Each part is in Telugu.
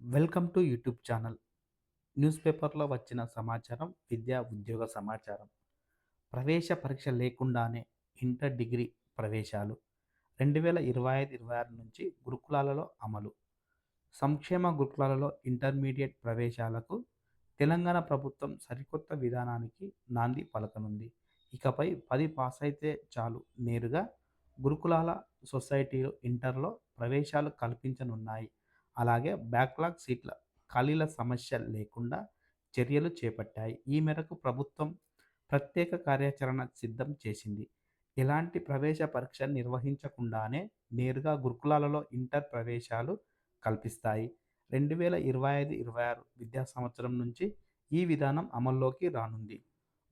Welcome to YouTube channel. News పేపర్లో వచ్చిన సమాచారం విద్యా ఉద్యోగ సమాచారం. ప్రవేశ పరీక్ష లేకుండానే ఇంటర్ డిగ్రీ ప్రవేశాలు రెండు వేల ఇరవై ఐదు ఇరవై ఆరు నుంచి గురుకులాలలో అమలు. సంక్షేమ గురుకులాలలో ఇంటర్మీడియట్ ప్రవేశాలకు తెలంగాణ ప్రభుత్వం సరికొత్త విధానానికి నాంది పలకనుంది. ఇకపై పది పాస్ అయితే చాలు నేరుగా గురుకులాల సొసైటీలు ఇంటర్లో ప్రవేశాలు కల్పించనున్నాయి. అలాగే బ్యాక్లాగ్ సీట్ల ఖాళీల సమస్య లేకుండా చర్యలు చేపట్టాయి. ఈ మేరకు ప్రభుత్వం ప్రత్యేక కార్యాచరణ సిద్ధం చేసింది. ఎలాంటి ప్రవేశ పరీక్ష నిర్వహించకుండానే నేరుగా గురుకులాలలో ఇంటర్ ప్రవేశాలు కల్పిస్తాయి. రెండు వేల ఇరవై ఐదు ఇరవై ఆరు విద్యా సంవత్సరం నుంచి ఈ విధానం అమల్లోకి రానుంది.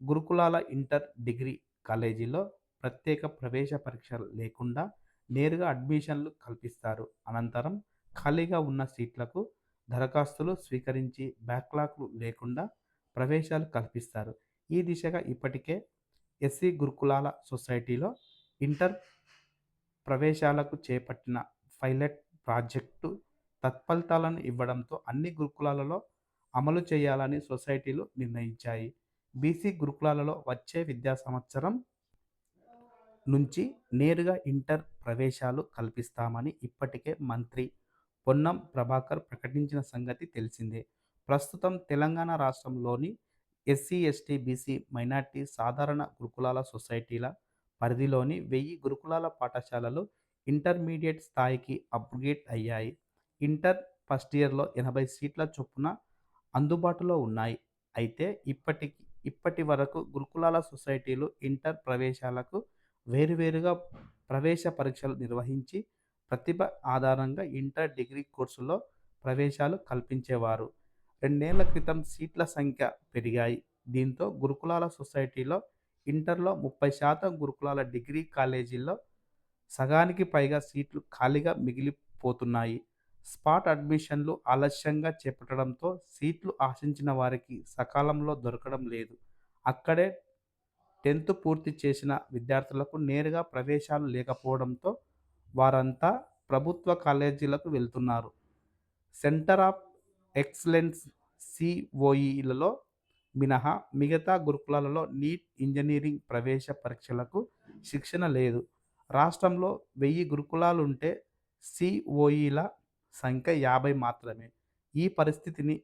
గురుకులాల ఇంటర్ డిగ్రీ కాలేజీలో ప్రత్యేక ప్రవేశ పరీక్ష లేకుండా నేరుగా అడ్మిషన్లు కల్పిస్తారు. అనంతరం ఖాళీగా ఉన్న సీట్లకు దరఖాస్తులు స్వీకరించి బ్యాక్లాగ్లు లేకుండా ప్రవేశాలు కల్పిస్తారు. ఈ దిశగా ఇప్పటికే ఎస్సీ గురుకులాల సొసైటీలో ఇంటర్ ప్రవేశాలకు చేపట్టిన పైలట్ ప్రాజెక్టు తత్ఫలితాలను ఇవ్వడంతో అన్ని గురుకులాలలో అమలు చేయాలని సొసైటీలు నిర్ణయించాయి. బీసీ గురుకులాలలో వచ్చే విద్యా సంవత్సరం నుంచి నేరుగా ఇంటర్ ప్రవేశాలు కల్పిస్తామని ఇప్పటికే మంత్రి పొన్నం ప్రభాకర్ ప్రకటించిన సంగతి తెలిసిందే. ప్రస్తుతం తెలంగాణ రాష్ట్రంలోని ఎస్సీ ఎస్టీ బీసీ మైనార్టీ సాధారణ గురుకులాల సొసైటీల పరిధిలోని వెయ్యి గురుకులాల పాఠశాలలు ఇంటర్మీడియట్ స్థాయికి అప్గ్రేడ్ అయ్యాయి. ఇంటర్ ఫస్ట్ ఇయర్లో ఎనభై సీట్ల చొప్పున అందుబాటులో ఉన్నాయి. అయితే ఇప్పటికి ఇప్పటి వరకు గురుకులాల సొసైటీలు ఇంటర్ ప్రవేశాలకు వేరువేరుగా ప్రవేశ పరీక్షలు నిర్వహించి ప్రతిభ ఆధారంగా ఇంటర్ డిగ్రీ కోర్సులో ప్రవేశాలు కల్పించేవారు. రెండేళ్ళ క్రితం సీట్ల సంఖ్య పెరిగాయి. దీంతో గురుకులాల సొసైటీలో ఇంటర్లో ముప్పై శాతం గురుకులాల డిగ్రీ కాలేజీల్లో సగానికి పైగా సీట్లు ఖాళీగా మిగిలిపోతున్నాయి. స్పాట్ అడ్మిషన్లు ఆలస్యంగా చేపట్టడంతో సీట్లు ఆశించిన వారికి సకాలంలో దొరకడం లేదు. అక్కడే టెన్త్ పూర్తి చేసిన విద్యార్థులకు నేరుగా ప్రవేశాలు లేకపోవడంతో వారంతా ప్రభుత్వ కాలేజీలకు వెళ్తున్నారు. సెంటర్ ఆఫ్ ఎక్సలెన్స్ సిఓఈలలో మినహా మిగతా గురుకులాలలో నీట్ ఇంజనీరింగ్ ప్రవేశ పరీక్షలకు శిక్షణ లేదు. రాష్ట్రంలో వెయ్యి గురుకులాలుంటే సిఓఈల సంఖ్య యాభై మాత్రమే. ఈ పరిస్థితిని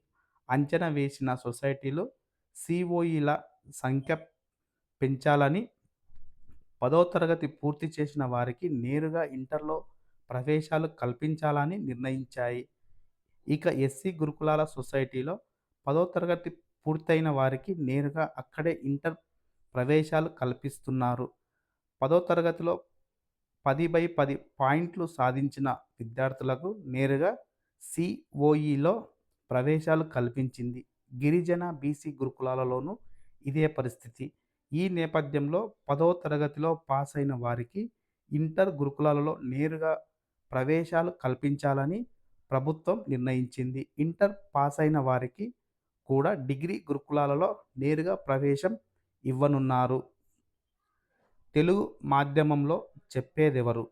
అంచనా వేసిన సొసైటీలు సిఓఈల సంఖ్య పెంచాలని పదో తరగతి పూర్తి చేసిన వారికి నేరుగా ఇంటర్లో ప్రవేశాలు కల్పించాలని నిర్ణయించాయి. ఇక ఎస్సీ గురుకులాల సొసైటీలో పదో తరగతి పూర్తయిన వారికి నేరుగా అక్కడే ఇంటర్ ప్రవేశాలు కల్పిస్తున్నారు. పదో తరగతిలో పది బై పది పాయింట్లు సాధించిన విద్యార్థులకు నేరుగా సిఓఈలో ప్రవేశాలు కల్పించింది. గిరిజన బీసీ గురుకులాలలోనూ ఇదే పరిస్థితి. ఈ నేపథ్యంలో పదో తరగతిలో పాస్ అయిన వారికి ఇంటర్ గురుకులాలలో నేరుగా ప్రవేశాలు కల్పించాలని ప్రభుత్వం నిర్ణయించింది. ఇంటర్ పాస్ అయిన వారికి కూడా డిగ్రీ గురుకులాలలో నేరుగా ప్రవేశం ఇవ్వనున్నారు. తెలుగు మాధ్యమంలో చెప్పేదెవరు?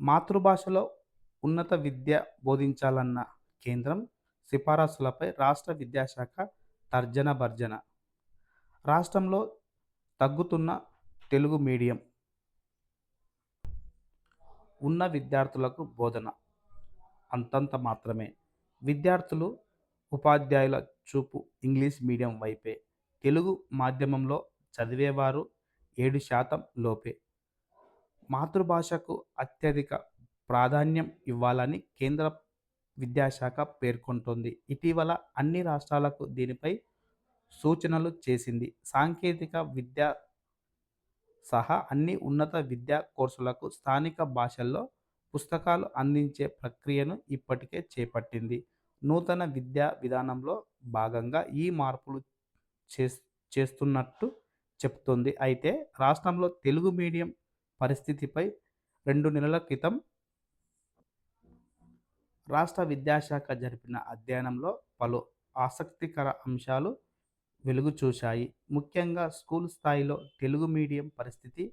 మాతృభాషలో ఉన్నత విద్య బోధించాలన్న కేంద్రం సిఫారసులపై రాష్ట్ర విద్యాశాఖ తర్జన భర్జన. రాష్ట్రంలో తగ్గుతున్న తెలుగు మీడియం ఉన్న విద్యార్థులకు బోధన అంతంత మాత్రమే. విద్యార్థులు ఉపాధ్యాయుల చూపు ఇంగ్లీష్ మీడియం వైపే. తెలుగు మాధ్యమంలో చదివేవారు ఏడు శాతం లోపే. మాతృభాషకు అత్యధిక ప్రాధాన్యం ఇవ్వాలని కేంద్ర విద్యాశాఖ పేర్కొంటోంది. ఇటీవల అన్ని రాష్ట్రాలకు దీనిపై సూచనలు చేసింది. సాంకేతిక విద్య సహా అన్ని ఉన్నత విద్యా కోర్సులకు స్థానిక భాషల్లో పుస్తకాలు అందించే ప్రక్రియను ఇప్పటికే చేపట్టింది. నూతన విద్యా విధానంలో భాగంగా ఈ మార్పులు చేస్తున్నట్టు చెప్తుంది. అయితే రాష్ట్రంలో తెలుగు మీడియం పరిస్థితిపై రెండు నెలల క్రితం రాష్ట్ర విద్యాశాఖ జరిపిన అధ్యయనంలో పలు ఆసక్తికర అంశాలు వెలుగు చూశాయి ముఖ్యంగా స్కూల్ స్థాయిలో తెలుగు మీడియం పరిస్థితి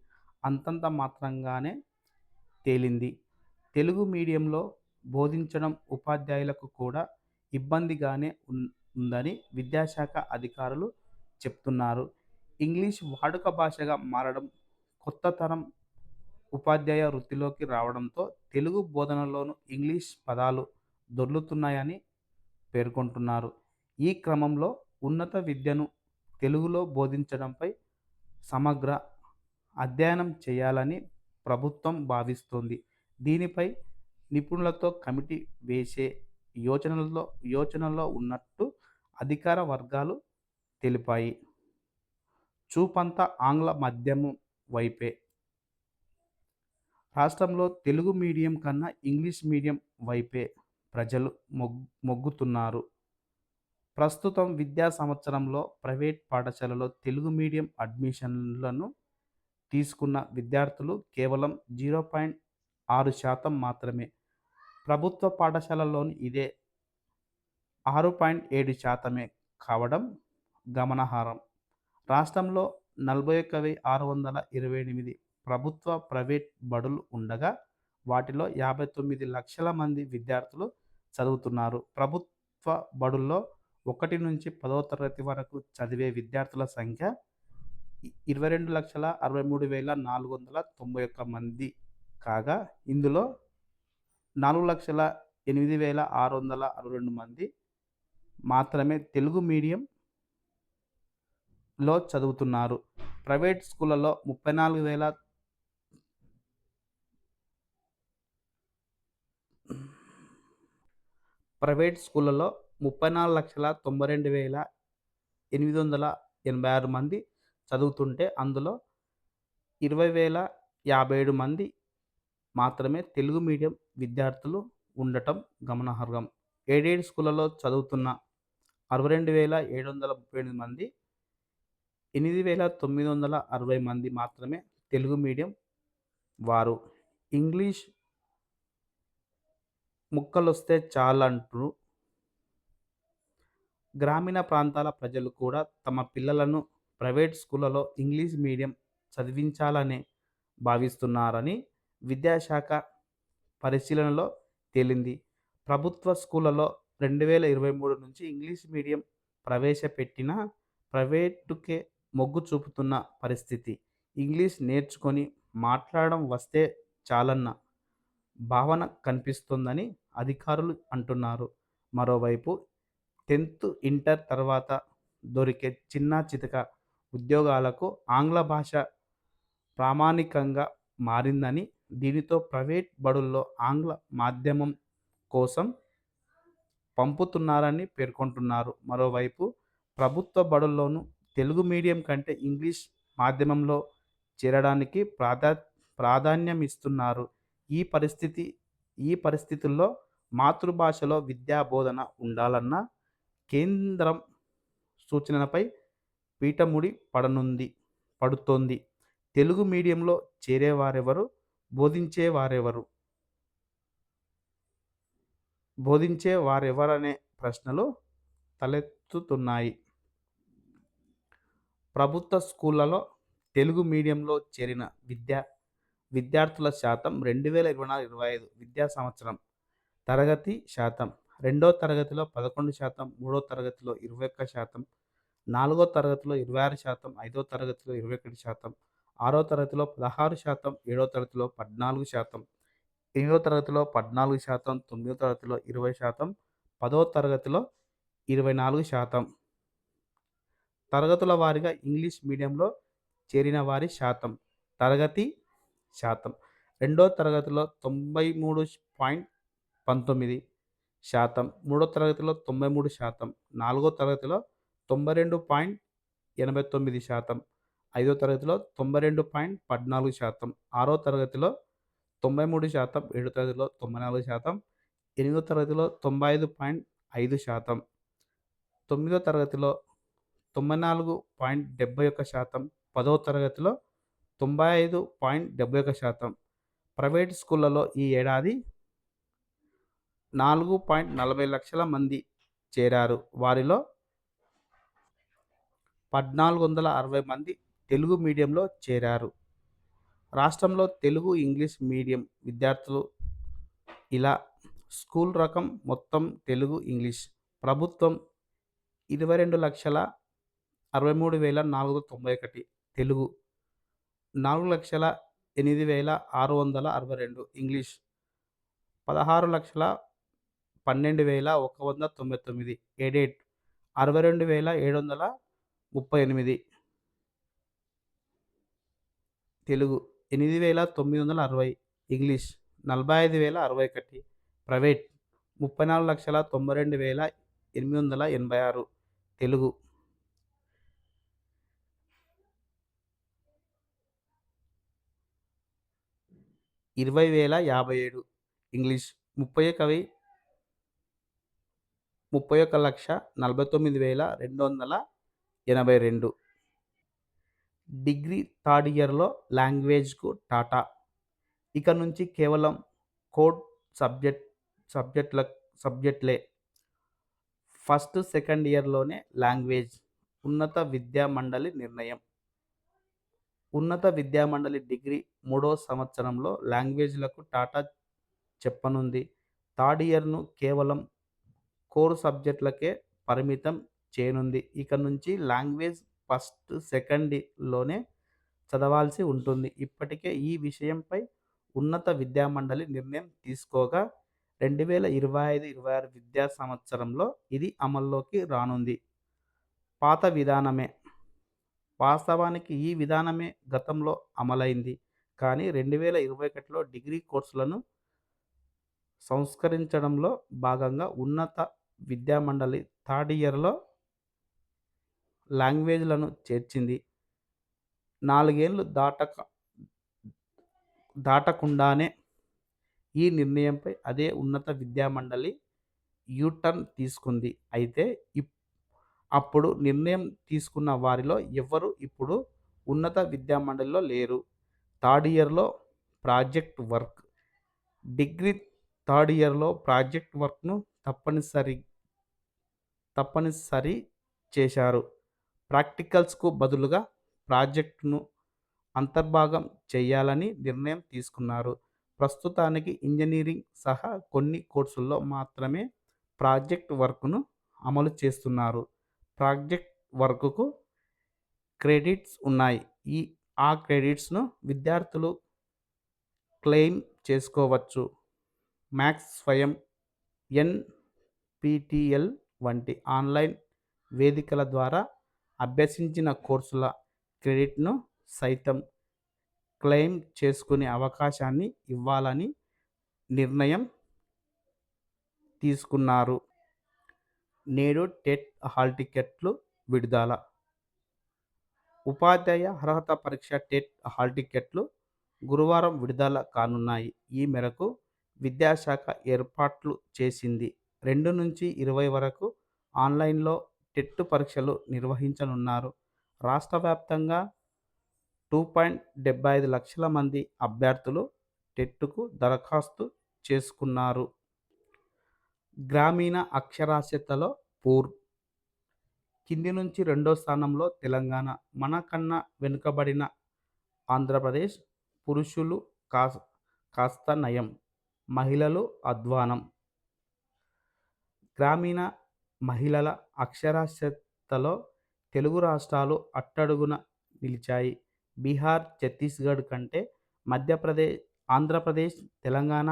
అంతంత మాత్రంగానే తేలింది తెలుగు మీడియంలో బోధించడం ఉపాధ్యాయులకు కూడా ఇబ్బందిగానే ఉందని విద్యాశాఖ అధికారులు చెప్తున్నారు. ఇంగ్లీష్ వాడుక భాషగా మారడం, కొత్త తరం ఉపాధ్యాయ వృత్తిలోకి రావడంతో తెలుగు బోధనలోనూ ఇంగ్లీష్ పదాలు దొర్లుతున్నాయని పేర్కొంటున్నారు. ఈ క్రమంలో ఉన్నత విద్యను తెలుగులో బోధించడంపై సమగ్ర అధ్యయనం చేయాలని ప్రభుత్వం భావిస్తోంది. దీనిపై నిపుణులతో కమిటీ వేసే యోచనలో యోచనలో ఉన్నట్టు అధికార వర్గాలు తెలిపాయి. చూపంతా ఆంగ్ల మాధ్యమం వైపే. రాష్ట్రంలో తెలుగు మీడియం కన్నా ఇంగ్లీష్ మీడియం వైపే ప్రజలు మొగ్గుతున్నారు. ప్రస్తుతం విద్యా సంవత్సరంలో ప్రైవేట్ పాఠశాలలో తెలుగు మీడియం అడ్మిషన్లను తీసుకున్న విద్యార్థులు కేవలం జీరో పాయింట్ ఆరు శాతం మాత్రమే. ప్రభుత్వ పాఠశాలలోని ఇదే ఆరు పాయింట్ ఏడు శాతమే కావడం గమనార్హం. రాష్ట్రంలో నలభై ఒక్క వెయ్యి ఆరు వందల ఇరవై ఎనిమిది ప్రభుత్వ, ప్రైవేట్ బడులు ఉండగా వాటిలో యాభై తొమ్మిది లక్షల మంది విద్యార్థులు చదువుతున్నారు. ప్రభుత్వ బడుల్లో ఒకటి నుంచి పదో తరగతి వరకు చదివే విద్యార్థుల సంఖ్య ఇరవై రెండు లక్షల అరవై మూడు వేల నాలుగు వందల తొంభై ఒక్క మంది కాగా ఇందులో నాలుగు లక్షల ఎనిమిది వేల ఆరు వందల అరవై రెండు మంది మాత్రమే తెలుగు మీడియంలో చదువుతున్నారు. ప్రైవేట్ స్కూళ్ళలో ముప్పై నాలుగు వేల ప్రైవేట్ స్కూళ్ళలో ముప్పై నాలుగు లక్షల తొంభై రెండు వేల ఎనిమిది వందల ఎనభై ఆరు మంది చదువుతుంటే అందులో ఇరవై వేల యాభై ఏడు మంది మాత్రమే తెలుగు మీడియం విద్యార్థులు ఉండటం గమనార్హం. ఎయిడెడ్ స్కూళ్ళలో చదువుతున్న అరవై రెండు వేల ఏడు వందల ముప్పై ఎనిమిది మంది ఎనిమిది వేల తొమ్మిది వందల అరవై మంది మాత్రమే తెలుగు మీడియం వారు. ఇంగ్లీష్ ముక్కలొస్తే చాలంటూ గ్రామీణ ప్రాంతాల ప్రజలు కూడా తమ పిల్లలను ప్రైవేట్ స్కూళ్ళలో ఇంగ్లీష్ మీడియం చదివించాలనే భావిస్తున్నారని విద్యాశాఖ పరిశీలనలో తేలింది. ప్రభుత్వ స్కూళ్ళలో రెండు వేల ఇరవై మూడు నుంచి ఇంగ్లీష్ మీడియం ప్రవేశపెట్టిన ప్రైవేటుకే మొగ్గు చూపుతున్న పరిస్థితి. ఇంగ్లీష్ నేర్చుకొని మాట్లాడడం వస్తే చాలన్న భావన కనిపిస్తోందని అధికారులు అంటున్నారు. మరోవైపు టెన్త్, ఇంటర్ తర్వాత దొరికే చిన్నా చితక ఉద్యోగాలకు ఆంగ్ల భాష ప్రామాణికంగా మారిందని, దీనితో ప్రైవేట్ బడుల్లో ఆంగ్ల మాధ్యమం కోసం పంపుతున్నారని పేర్కొంటున్నారు. మరోవైపు ప్రభుత్వ బడుల్లోనూ తెలుగు మీడియం కంటే ఇంగ్లీష్ మాధ్యమంలో చేరడానికి ప్రాధా ప్రాధాన్యం ఇస్తున్నారు ఈ పరిస్థితి ఈ పరిస్థితుల్లో మాతృభాషలో విద్యా బోధన ఉండాలన్న కేంద్రం సూచనపై పీఠముడి పడనుంది పడుతోంది. తెలుగు మీడియంలో చేరేవారెవరు? బోధించేవారెవరు? బోధించే వారెవరనే ప్రశ్నలు తలెత్తుతున్నాయి. ప్రభుత్వ స్కూళ్ళలో తెలుగు మీడియంలో చేరిన విద్యా విద్యార్థుల శాతం రెండు వేల ఇరవై నాలుగు ఇరవై ఐదు విద్యా సంవత్సరం తరగతి శాతం రెండో తరగతిలో పదకొండు శాతం, మూడో తరగతిలో ఇరవై ఒక్క శాతం, నాలుగో తరగతిలో ఇరవై ఆరు శాతం, ఐదో తరగతిలో ఇరవై ఒకటి శాతం, ఆరో తరగతిలో పదహారు శాతం, ఏడో తరగతిలో పద్నాలుగు శాతం, ఎనిమిదో తరగతిలో పద్నాలుగు శాతం, తొమ్మిదో తరగతిలో ఇరవై శాతం, పదో తరగతిలో ఇరవై నాలుగు శాతం. తరగతుల వారీగా ఇంగ్లీష్ మీడియంలో చేరిన వారి శాతం. తరగతి శాతం రెండో తరగతిలో తొంభై మూడు పాయింట్ పంతొమ్మిది శాతం, మూడో తరగతిలో తొంభై మూడు శాతం, నాలుగో తరగతిలో తొంభై రెండు పాయింట్ ఎనభై తొమ్మిది శాతం, ఐదో తరగతిలో తొంభై రెండు పాయింట్ పద్నాలుగు శాతం, ఆరో తరగతిలో తొంభై మూడు శాతం, ఏడో తరగతిలో తొంభై నాలుగు శాతం, ఎనిమిదో తరగతిలో తొంభై ఐదు పాయింట్ ఐదు శాతం, తొమ్మిదో తరగతిలో తొంభై నాలుగు పాయింట్ డెబ్బై ఒక్క శాతం, పదో తరగతిలో తొంభై ఐదు పాయింట్ డెబ్బై ఒక్క శాతం. ప్రైవేట్ స్కూళ్ళలో ఈ ఏడాది నాలుగు పాయింట్ నలభై లక్షల మంది చేరారు. వారిలో పద్నాలుగు వందల అరవై మంది తెలుగు మీడియంలో చేరారు. రాష్ట్రంలో తెలుగు, ఇంగ్లీష్ మీడియం విద్యార్థులు ఇలా స్కూల్ రకం మొత్తం తెలుగు, ఇంగ్లీష్ ప్రభుత్వం ఇరవై రెండు లక్షల అరవై మూడు వేల నాలుగు వందల తొంభై ఒకటి తెలుగు నాలుగు లక్షల ఎనిమిది వేల ఆరు వందల అరవై రెండు ఇంగ్లీష్ పదహారు లక్షల పన్నెండు వేల ఒక వంద తొంభై తొమ్మిది ఎడేట్ అరవై రెండు వేల ఏడు వందల ముప్పై ఎనిమిది. తెలుగు ఎనిమిది వేల తొమ్మిది వందల అరవై. ఇంగ్లీష్ నలభై ఐదు వేల అరవై ఒకటి. ప్రైవేట్ ముప్పై నాలుగు లక్షల తొంభై రెండు వేల ఎనిమిది వందల ఎనభై ఆరు. తెలుగు ఇరవై వేల యాభై ఏడు. ఇంగ్లీష్ ముప్పై కవి ముప్పై ఒక్క లక్ష నలభై తొమ్మిది వేల రెండు వందల ఎనభై రెండు. డిగ్రీ థర్డ్ ఇయర్లో లాంగ్వేజ్కు టాటా. ఇక నుంచి కేవలం కోడ్ సబ్జెక్ట్ సబ్జెక్టుల సబ్జెక్ట్లే. ఫస్ట్ సెకండ్ ఇయర్లోనే లాంగ్వేజ్. ఉన్నత విద్యా మండలి నిర్ణయం. ఉన్నత విద్యా మండలి డిగ్రీ మూడో సంవత్సరంలో లాంగ్వేజ్లకు టాటా చెప్పనుంది. థర్డ్ ఇయర్ను కేవలం కోర్ సబ్జెక్టులకే పరిమితం చేయనుంది. ఇక నుంచి లాంగ్వేజ్ ఫస్ట్ సెకండ్లోనే చదవాల్సి ఉంటుంది. ఇప్పటికే ఈ విషయంపై ఉన్నత విద్యా మండలి నిర్ణయం తీసుకోగా రెండు వేల ఇరవై ఐదు ఇరవై ఆరు విద్యా సంవత్సరంలో ఇది అమల్లోకి రానుంది. పాత విధానమే. వాస్తవానికి ఈ విధానమే గతంలో అమలైంది. కానీ రెండు వేల ఇరవై ఒకటిలో డిగ్రీ కోర్సులను సంస్కరించడంలో భాగంగా ఉన్నత విద్యామండలి థర్డ్ ఇయర్లో లాంగ్వేజ్లను చేర్చింది. నాలుగేళ్ళు దాటక దాటకుండానే ఈ నిర్ణయంపై అదే ఉన్నత విద్యామండలి యూటర్న్ తీసుకుంది. అయితే ఇప్ అప్పుడు నిర్ణయం తీసుకున్న వారిలో ఎవ్వరు ఇప్పుడు ఉన్నత విద్యామండలిలో లేరు. థర్డ్ ఇయర్లో ప్రాజెక్ట్ వర్క్ డిగ్రీ థర్డ్ ఇయర్లో ప్రాజెక్ట్ వర్క్ను తప్పనిసరి తప్పనిసరి చేశారు. ప్రాక్టికల్స్కు బదులుగా ప్రాజెక్టును అంతర్భాగం చేయాలని నిర్ణయం తీసుకున్నారు. ప్రస్తుతానికి ఇంజనీరింగ్ సహా కొన్ని కోర్సుల్లో మాత్రమే ప్రాజెక్ట్ వర్క్ను అమలు చేస్తున్నారు. ప్రాజెక్ట్ వర్క్కు క్రెడిట్స్ ఉన్నాయి. ఈ ఆ క్రెడిట్స్ను విద్యార్థులు క్లెయిమ్ చేసుకోవచ్చు. మ్యాథ్స్ స్వయం ఎన్పిటిఎల్ వంటి ఆన్లైన్ వేదికల ద్వారా అభ్యసించిన కోర్సుల క్రెడిట్ను సైతం క్లెయిమ్ చేసుకునే అవకాశాన్ని ఇవ్వాలని నిర్ణయం తీసుకున్నారు. నేడు టెట్ హాల్ టికెట్లు విడుదల. ఉపాధ్యాయ అర్హత పరీక్ష టెట్ హాల్ టికెట్లు గురువారం విడుదల కానున్నాయి. ఈ మేరకు విద్యాశాఖ ఏర్పాట్లు చేసింది. రెండు నుంచి ఇరవై వరకు ఆన్లైన్లో టెట్ పరీక్షలు నిర్వహించనున్నారు. రాష్ట్ర వ్యాప్తంగా టూ పాయింట్ డెబ్బై ఐదు లక్షల మంది అభ్యర్థులు టెట్కు దరఖాస్తు చేసుకున్నారు. గ్రామీణ అక్షరాస్యతలో పూర్ కింది నుంచి రెండో స్థానంలో తెలంగాణ. మనకన్నా వెనుకబడిన ఆంధ్రప్రదేశ్ పురుషులు కాస్ కాస్త నయం. మహిళలు అధ్వానం. గ్రామీణ మహిళల అక్షరాస్యతలో తెలుగు రాష్ట్రాలు అట్టడుగున నిలిచాయి. బీహార్ ఛత్తీస్గఢ్ కంటే మధ్యప్రదేశ్ ఆంధ్రప్రదేశ్ తెలంగాణ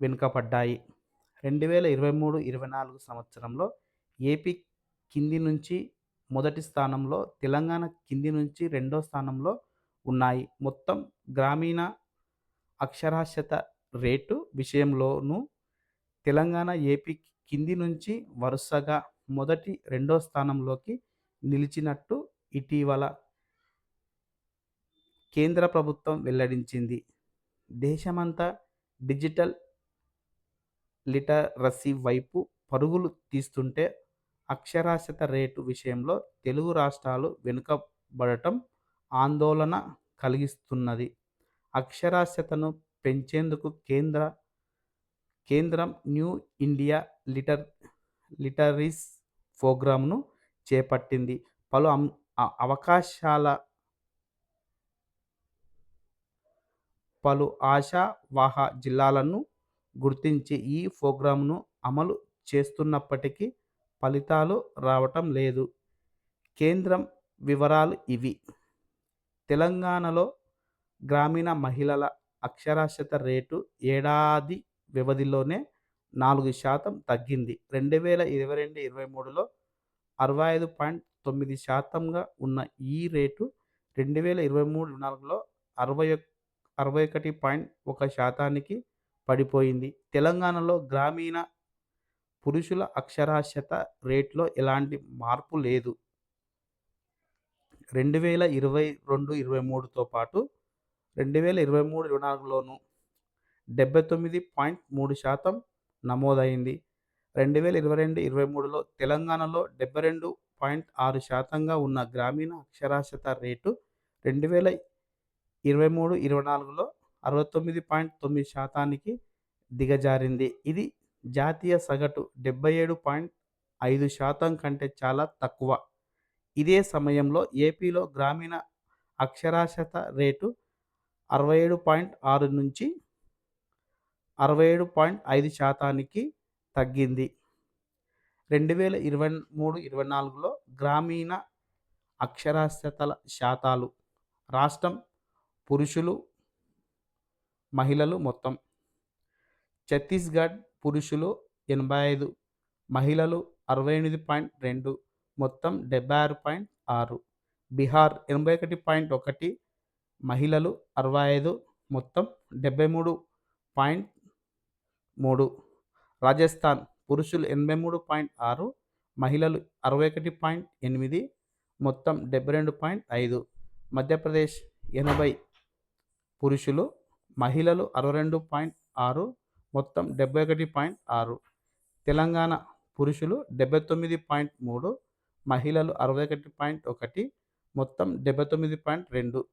వెనుకపడ్డాయి రెండు వేల ఇరవై మూడు ఇరవై నాలుగు సంవత్సరంలో ఏపీ కింది నుంచి మొదటి స్థానంలో తెలంగాణ కింది నుంచి రెండో స్థానంలో ఉన్నాయి. మొత్తం గ్రామీణ అక్షరాస్యత రేటు విషయంలోనూ తెలంగాణ ఏపీ కింది నుంచి వరుసగా మొదటి రెండో స్థానంలోకి నిలిచినట్టు ఇటీవల కేంద్ర ప్రభుత్వం వెల్లడించింది. దేశమంతా డిజిటల్ లిటరసీ వైపు పరుగులు తీస్తుంటే అక్షరాస్యత రేటు విషయంలో తెలుగు రాష్ట్రాలు వెనుకబడటం ఆందోళన కలిగిస్తున్నది. అక్షరాస్యతను పెంచేందుకు కేంద్ర కేంద్రం న్యూ ఇండియా లిటర్ లిటరీస్ ప్రోగ్రామ్ను చేపట్టింది. పలు అవకాశాల పలు ఆశావాహ జిల్లాలను గుర్తించి ఈ ప్రోగ్రాంను అమలు చేస్తున్నప్పటికీ ఫలితాలు రావటం లేదు. కేంద్రం వివరాలు ఇవి. తెలంగాణలో గ్రామీణ మహిళల అక్షరాస్యత రేటు ఏడాది వ్యవధిలోనే నాలుగు శాతం తగ్గింది. రెండు వేల ఇరవై రెండు ఇరవై మూడులో అరవై ఐదు పాయింట్ తొమ్మిది శాతంగా ఉన్న ఈ రేటు రెండు వేల ఇరవై మూడు నాలుగులో అరవై అరవై ఒకటి పాయింట్ ఒక శాతానికి పడిపోయింది. తెలంగాణలో గ్రామీణ పురుషుల అక్షరాస్యత రేట్లో ఎలాంటి మార్పు లేదు. రెండు వేల ఇరవై రెండు ఇరవై మూడుతో పాటు రెండు వేల ఇరవై మూడు ఇరవై నాలుగులోనూ డెబ్బై తొమ్మిది పాయింట్ మూడు శాతం నమోదైంది. రెండు వేల ఇరవై రెండు ఇరవై మూడులో తెలంగాణలో డెబ్బై రెండు పాయింట్ ఆరు శాతంగా ఉన్న గ్రామీణ అక్షరాస్యత రేటు రెండు వేల ఇరవై మూడు ఇరవై నాలుగులో అరవై తొమ్మిది పాయింట్ తొమ్మిది శాతానికి దిగజారింది. ఇది జాతీయ సగటు డెబ్బై ఏడు పాయింట్ ఐదు శాతం కంటే చాలా తక్కువ. ఇదే సమయంలో ఏపీలో గ్రామీణ అక్షరాస్యత రేటు అరవై ఏడు పాయింట్ ఆరు నుంచి అరవై ఏడు పాయింట్ ఐదు శాతానికి తగ్గింది. రెండు వేల ఇరవై మూడు ఇరవై నాలుగులో గ్రామీణ అక్షరాస్యతల శాతాలు రాష్ట్రం పురుషులు మహిళలు మొత్తం. ఛత్తీస్గఢ్ పురుషులు ఎనభై ఐదు మహిళలు అరవై ఎనిమిది పాయింట్ రెండు మొత్తం డెబ్బై ఆరు పాయింట్ ఆరు బీహార్ ఎనభై ఒకటి పాయింట్ ఒకటి మహిళలు అరవై ఐదు మొత్తం డెబ్బై మూడు పాయింట్ మూడు. రాజస్థాన్ పురుషులు ఎనభై మూడు పాయింట్ ఆరు మహిళలు అరవై ఒకటి పాయింట్ ఎనిమిది మొత్తం డెబ్బై రెండు పాయింట్ ఐదు. మధ్యప్రదేశ్ ఎనభై పురుషులు మహిళలు అరవై రెండు పాయింట్ ఆరు మొత్తం డెబ్బై ఒకటి పాయింట్ ఆరు. తెలంగాణ పురుషులు డెబ్బై తొమ్మిది పాయింట్ మూడు మహిళలు అరవై ఒకటి పాయింట్ ఒకటి మొత్తం డెబ్బై తొమ్మిది పాయింట్ రెండు.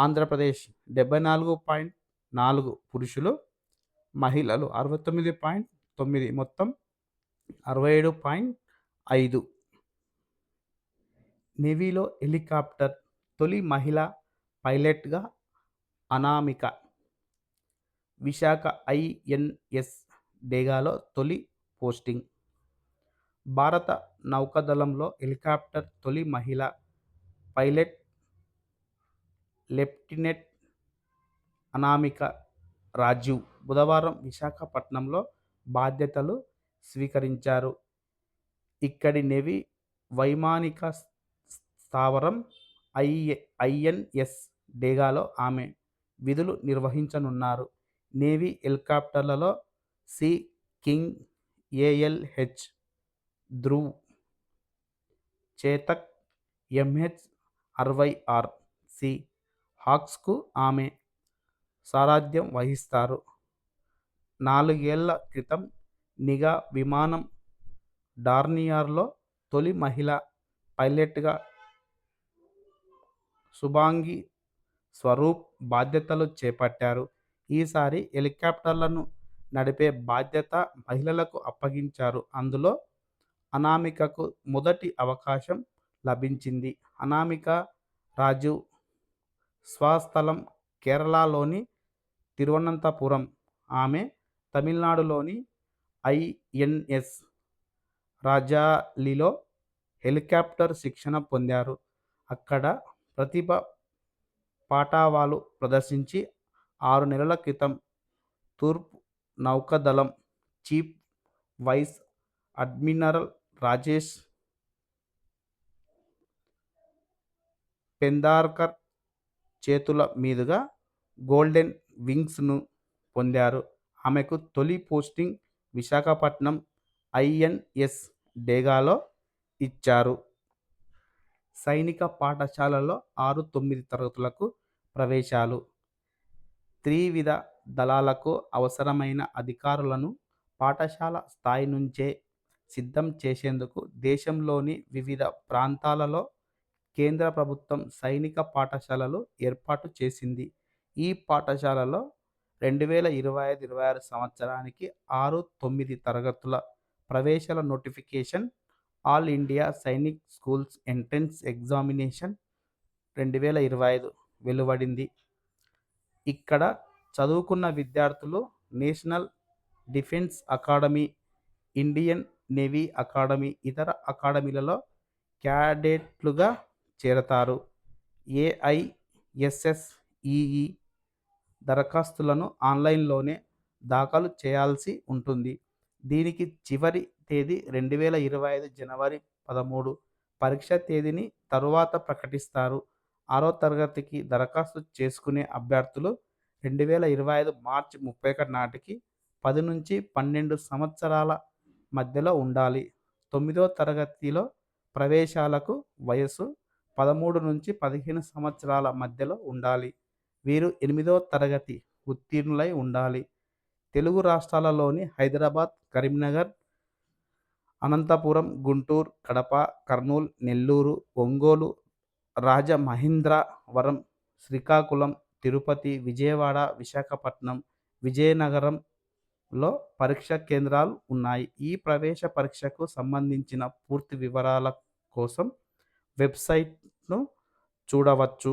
ఆంధ్రప్రదేశ్ డెబ్బై నాలుగు పాయింట్ నాలుగు పురుషులు మహిళలు అరవై తొమ్మిది పాయింట్ తొమ్మిది మొత్తం అరవై ఏడు పాయింట్ ఐదు. నేవీలో హెలికాప్టర్ తొలి మహిళ పైలట్గా అనామిక. విశాఖ ఐఎన్ఎస్ డేగాలో తొలి పోస్టింగ్. భారత నౌకాదళంలో హెలికాప్టర్ తొలి మహిళ పైలట్ లెఫ్టినెంట్ అనామిక రాజీవ్. బుధవారం విశాఖపట్నంలో బాధ్యతలు స్వీకరించారు. ఇక్కడి నేవీ వైమానిక స్థావరం ఐ ఐఎన్ఎస్ డేగాలో ఆమె విధులు నిర్వహించనున్నారు. Navy హెలికాప్టర్లలో sea king ALH Dhruv Chetak MH అరవై ఆర్ సి హాక్స్కు ఆమె సారాధ్యం వహిస్తారు. నాలుగేళ్ళ క్రితం నిఘా విమానం డార్నియర్లో తొలి మహిళ పైలట్గా శుభాంగి స్వరూప్ బాధ్యతలు చేపట్టారు. ఈసారి హెలికాప్టర్లను నడిపే బాధ్యత మహిళలకు అప్పగించారు. అందులో అనామికకు మొదటి అవకాశం లభించింది. అనామిక రాజు స్వస్థలం కేరళలోని తిరువనంతపురం. ఆమె తమిళనాడులోని ఐఎన్ఎస్ రాజాలిలో హెలికాప్టర్ శిక్షణ పొందారు. అక్కడ ప్రతిభ పాఠావాలు ప్రదర్శించి ఆరు నెలల క్రితం తూర్పు నౌకాదళం chief vice admiral Rajesh Pendharkar చేతుల మీదుగా గోల్డెన్ వింగ్స్ను పొందారు. ఆమెకు తొలి పోస్టింగ్ విశాఖపట్నం ఐఎన్ఎస్ డేగాలో ఇచ్చారు. సైనిక పాఠశాలలో ఆరు తొమ్మిది తరగతులకు ప్రవేశాలు. త్రివిధ దళాలకు అవసరమైన అధికారులను పాఠశాల స్థాయి నుంచే సిద్ధం చేసేందుకు దేశంలోని వివిధ ప్రాంతాలలో కేంద్ర ప్రభుత్వం సైనిక పాఠశాలలు ఏర్పాటు చేసింది. ఈ పాఠశాలలో రెండు వేల ఇరవై ఐదు ఇరవై ఆరు సంవత్సరానికి ఆరు తొమ్మిది తరగతుల ప్రవేశాల notification all India Sainik schools entrance examination రెండు వేల ఇరవై ఐదు వెలువడింది ఇక్కడ చదువుకున్న విద్యార్థులు national defence academy Indian navy academy, ఇతర అకాడమీలలో క్యాడెట్లుగా చేరతారు. ఏఐఎస్ఎస్ఈఈ దరఖాస్తులను ఆన్లైన్లోనే దాఖలు చేయాల్సి ఉంటుంది. దీనికి చివరి తేదీ రెండు వేల ఇరవై ఐదు జనవరి పదమూడు. పరీక్ష తేదీని తరువాత ప్రకటిస్తారు. ఆరో తరగతికి దరఖాస్తు చేసుకునే అభ్యర్థులు రెండు వేల ఇరవై ఐదు మార్చి ముప్పై ఒకటి నాటికి పది నుంచి పన్నెండు సంవత్సరాల మధ్యలో ఉండాలి. తొమ్మిదో తరగతిలో ప్రవేశాలకు వయసు పదమూడు నుంచి పదిహేను సంవత్సరాల మధ్యలో ఉండాలి. వీరు ఎనిమిదో తరగతి ఉత్తీర్ణులై ఉండాలి. తెలుగు రాష్ట్రాలలోని హైదరాబాద్, కరీంనగర్, అనంతపురం, గుంటూరు, కడప, కర్నూలు, నెల్లూరు, ఒంగోలు, రాజమహేంద్రవరం, శ్రీకాకుళం, తిరుపతి, విజయవాడ, విశాఖపట్నం, విజయనగరంలో పరీక్షా కేంద్రాలు ఉన్నాయి. ఈ ప్రవేశ పరీక్షకు సంబంధించిన పూర్తి వివరాల కోసం వెబ్సైట్ను చూడవచ్చు.